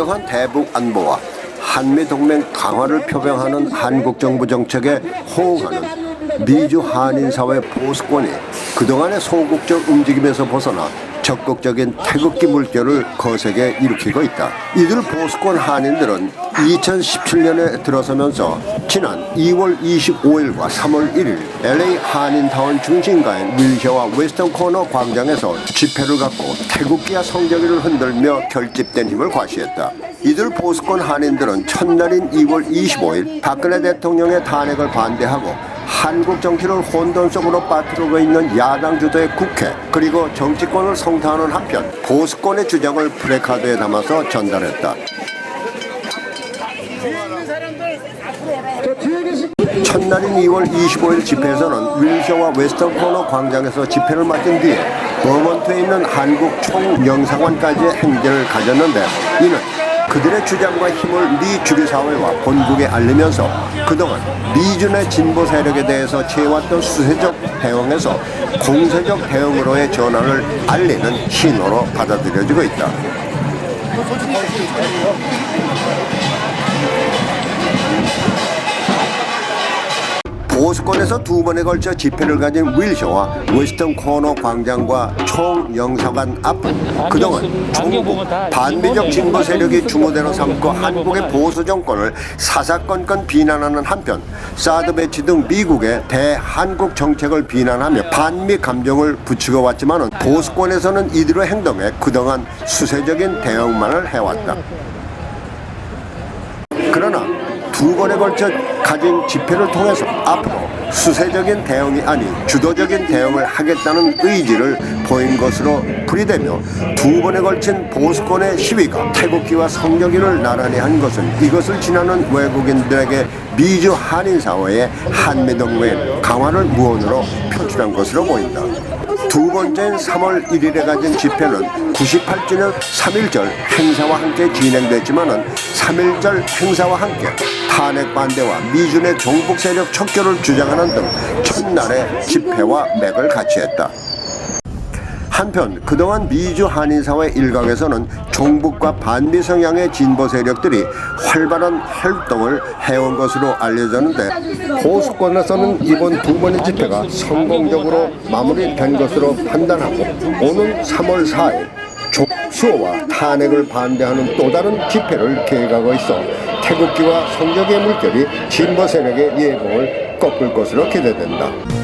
강경한 대북 안보와 한미 동맹 강화를 표명하는 한국 정부 정책에 호응하는 미주 한인 사회 보수권이 그동안의 소극적 움직임에서 벗어나 적극적인 태극기 물결을 거세게 일으키고 있다. 이들 보수권 한인들은 2017년에 들어서면서 지난 2월 25일과 3월 1일 LA 한인타운 중심가인 윌셔와 웨스턴 코너 광장에서 집회를 갖고 태국기와 성적기를 흔들며 결집된 힘을 과시했다. 이들 보수권 한인들은 첫날인 2월 25일 박근혜 대통령의 탄핵을 반대하고 한국 정치를 혼돈 속으로 빠뜨리고 있는 야당 주도의 국회 그리고 정치권을 성토하는 한편 보수권의 주장을 프레카드에 담아서 전달했다. 첫날인 2월 25일 집회에서는 윌셔와 웨스턴 코너 광장에서 집회를 마친 뒤에 버먼트에 있는 한국 총영상관까지 행진을 가졌는데 이는 그들의 주장과 힘을 미 주기사회와 본국에 알리면서 그동안 미준의 진보 세력에 대해서 취해왔던 수세적 대응에서 공세적 대응으로의 전환을 알리는 신호로 받아들여지고 있다. 보수권에서 두 번에 걸쳐 집회를 가진 윌셔와 웨스턴 코너 광장과 총영사관 앞은 그동안 중국 반미적 진보 세력이 주무대로 삼고 한국의 보수 정권을 사사건건 비난하는 한편 사드 배치 등 미국의 대한국 정책을 비난하며 반미 감정을 부추겨 왔지만은 보수권에서는 이들의 행동에 그동안 수세적인 대응만을 해왔다. 그러나 두 번에 걸쳐 가진 집회를 통해서 앞으로 수세적인 대응이 아닌 주도적인 대응을 하겠다는 의지를 보인 것으로 풀이되며 두 번에 걸친 보수권의 시위가 태국기와 성적기를 나란히 한 것은 이것을 지나는 외국인들에게 미주 한인 사회의 한미동맹 강화를 무언으로 표출한 것으로 보인다. 두 번째인 3월 1일에 가진 집회는 98주년 3.1절 행사와 함께 진행됐지만은 3.1절 행사와 함께 탄핵 반대와 미준의 종북 세력 척결을 주장하는 등 첫날의 집회와 맥을 같이 했다. 한편 그동안 미주 한인사회 일각에서는 종북과 반미 성향의 진보 세력들이 활발한 활동을 해온 것으로 알려졌는데 보수권에서는 이번 두 번의 집회가 성공적으로 마무리된 것으로 판단하고 오는 3월 4일 수호와 탄핵을 반대하는 또 다른 집회를 계획하고 있어 태극기와 성적의 물결이 진보 세력의 예봉을 꺾을 것으로 기대된다.